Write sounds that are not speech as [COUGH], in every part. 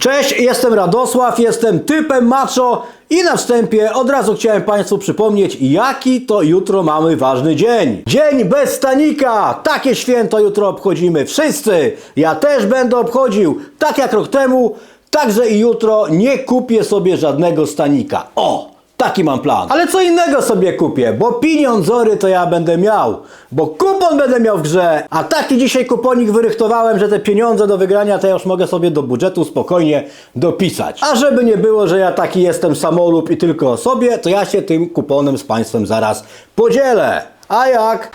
Cześć, jestem Radosław, jestem typem macho i na wstępie od razu chciałem Państwu przypomnieć, jaki to jutro mamy ważny dzień. Dzień bez stanika! Takie święto jutro obchodzimy wszyscy. Ja też będę obchodził, tak jak rok temu, także i jutro nie kupię sobie żadnego stanika. O! Taki mam plan. Ale co innego sobie kupię, bo pieniądzory to ja będę miał, bo kupon będę miał w grze. A taki dzisiaj kuponik wyrychtowałem, że te pieniądze do wygrania to ja już mogę sobie do budżetu spokojnie dopisać. A żeby nie było, że ja taki jestem samolub i tylko o sobie, to ja się tym kuponem z Państwem zaraz podzielę. A jak?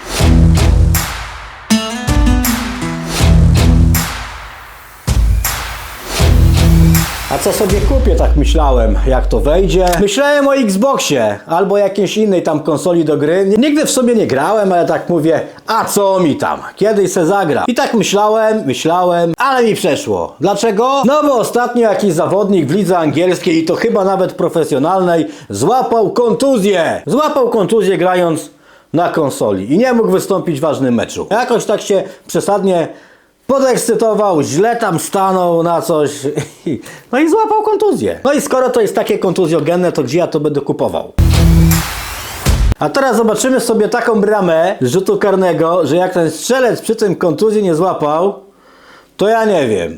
A co sobie kupię, tak myślałem, jak to wejdzie. Myślałem o Xboxie albo jakiejś innej tam konsoli do gry. Nigdy w sobie nie grałem, ale tak mówię, a co mi tam? Kiedyś se zagra. I tak myślałem, myślałem, ale mi przeszło. Dlaczego? No bo ostatnio jakiś zawodnik w lidze angielskiej, i to chyba nawet profesjonalnej, złapał kontuzję. Złapał kontuzję grając na konsoli i nie mógł wystąpić w ważnym meczu. Jakoś tak się przesadnie podekscytował, źle tam stanął na coś, [LAUGHS] no i złapał kontuzję. No i skoro to jest takie kontuzjogenne, to gdzie ja to będę kupował? A teraz zobaczymy sobie taką bramę z rzutu karnego, że jak ten strzelec przy tym kontuzji nie złapał, to ja nie wiem.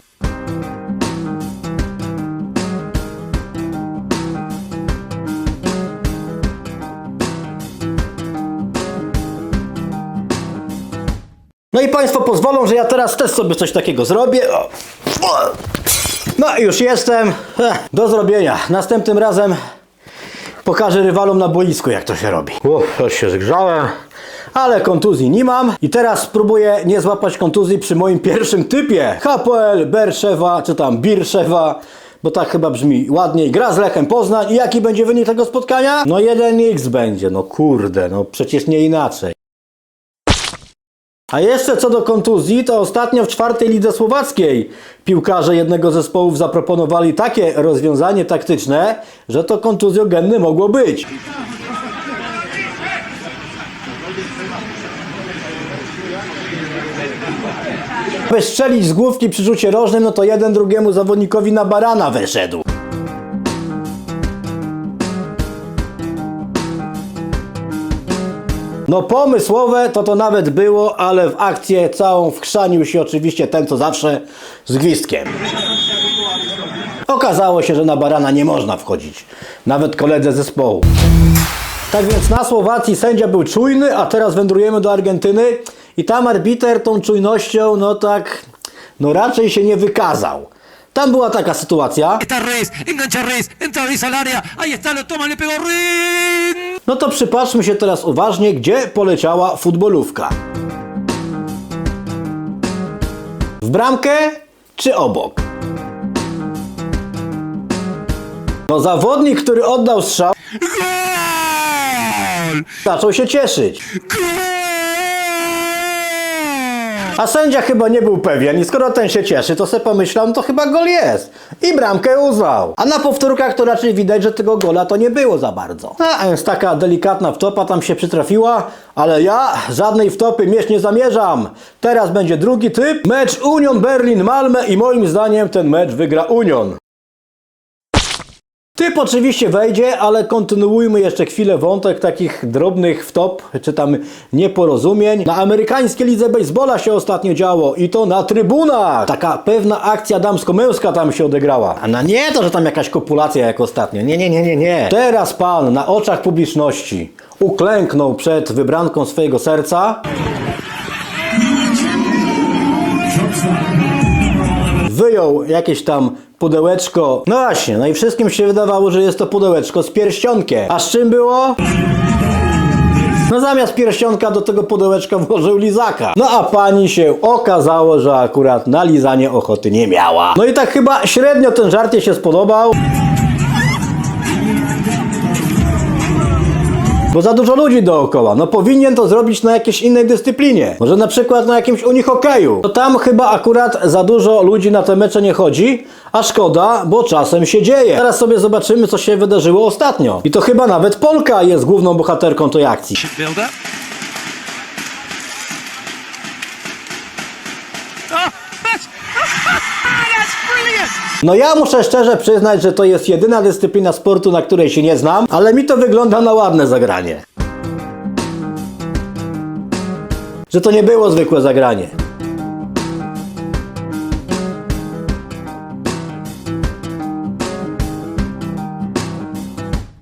No i Państwo pozwolą, że ja teraz też sobie coś takiego zrobię. O. O. No i już jestem. Ech, Do zrobienia. Następnym razem pokażę rywalom na boisku, jak to się robi. Uff, już się zgrzałem. Ale kontuzji nie mam. I teraz spróbuję nie złapać kontuzji przy moim pierwszym typie. HPL Berszewa, czy tam Birszewa. Bo tak chyba brzmi ładniej. Gra z Lechem Poznań. I jaki będzie wynik tego spotkania? No 1x będzie. No kurde, no przecież nie inaczej. A jeszcze co do kontuzji, to ostatnio w czwartej lidze słowackiej piłkarze jednego z zespołów zaproponowali takie rozwiązanie taktyczne, że to kontuzjogenne mogło być. By strzelić z główki przy rzucie rożnym, no to jeden drugiemu zawodnikowi na barana wyszedł. No pomysłowe to to nawet było, ale w akcję całą wchrzanił się oczywiście ten, co zawsze z gwizdkiem. Okazało się, że na barana nie można wchodzić. Nawet koledze zespołu. Tak więc na Słowacji sędzia był czujny, a teraz wędrujemy do Argentyny i tam arbiter tą czujnością, no tak, no raczej się nie wykazał. Tam była taka sytuacja. Está Reyes, engancha Reyes, entra al área, ahí está, lo toma, le pegó Reyes. No to przypatrzmy się teraz uważnie, gdzie poleciała futbolówka. W bramkę czy obok? No zawodnik, który oddał strzał, zaczął się cieszyć. A sędzia chyba nie był pewien i skoro ten się cieszy, to sobie pomyślał, no to chyba gol jest. I bramkę uznał. A na powtórkach to raczej widać, że tego gola to nie było za bardzo. A więc taka delikatna wtopa tam się przytrafiła, ale ja żadnej wtopy mieć nie zamierzam. Teraz będzie drugi typ, mecz Union Berlin-Malmę i moim zdaniem ten mecz wygra Union. Typ oczywiście wejdzie, ale kontynuujmy jeszcze chwilę wątek takich drobnych wtop, czy tam nieporozumień. Na amerykańskiej lidze baseballa się ostatnio działo i to na trybunach. Taka pewna akcja damsko-męska tam się odegrała. A na nie to, że tam jakaś kopulacja jak ostatnio. Nie, nie, nie, nie, nie. Teraz pan na oczach publiczności uklęknął przed wybranką swojego serca. wyjął jakieś tam pudełeczko. No właśnie, no i wszystkim się wydawało, że jest to pudełeczko z pierścionkiem. A z czym było? No zamiast pierścionka do tego pudełeczka włożył lizaka. No a pani się okazało, że akurat na lizanie ochoty nie miała. No i tak chyba średnio ten żart się spodobał. Bo za dużo ludzi dookoła. No powinien to zrobić na jakiejś innej dyscyplinie. Może na przykład na jakimś unihokeju. To tam chyba akurat za dużo ludzi na te mecze nie chodzi, a szkoda, bo czasem się dzieje. Teraz sobie zobaczymy, co się wydarzyło ostatnio. I to chyba nawet Polka jest główną bohaterką tej akcji. No ja muszę szczerze przyznać, że to jest jedyna dyscyplina sportu, na której się nie znam, ale mi to wygląda na ładne zagranie. Że to nie było zwykłe zagranie.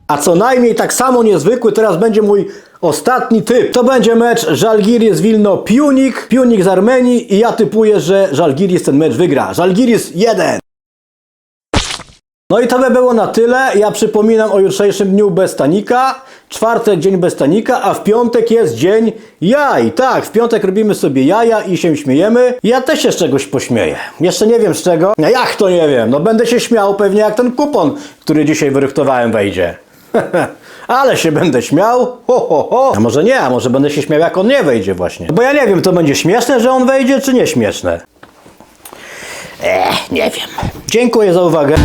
A co najmniej tak samo niezwykły teraz będzie mój ostatni typ. To będzie mecz Żalgiris Wilno Piunik, Piunik z Armenii i ja typuję, że Żalgiris ten mecz wygra. Żalgiris 1. No i to by było na tyle. Ja przypominam o jutrzejszym dniu bez stanika. Czwartek dzień bez stanika, a w piątek jest dzień jaj. Tak, w piątek robimy sobie jaja i się śmiejemy. Ja też się z czegoś pośmieję. Jeszcze nie wiem z czego. No jak to nie wiem? No będę się śmiał pewnie jak ten kupon, który dzisiaj wyrychtowałem wejdzie. [LAUGHS] Ale się będę śmiał. Ho, ho, ho. A może nie, a może będę się śmiał jak on nie wejdzie właśnie. Bo ja nie wiem, to będzie śmieszne, że on wejdzie, czy nie śmieszne. Eh, nie wiem. Dziękuję za uwagę.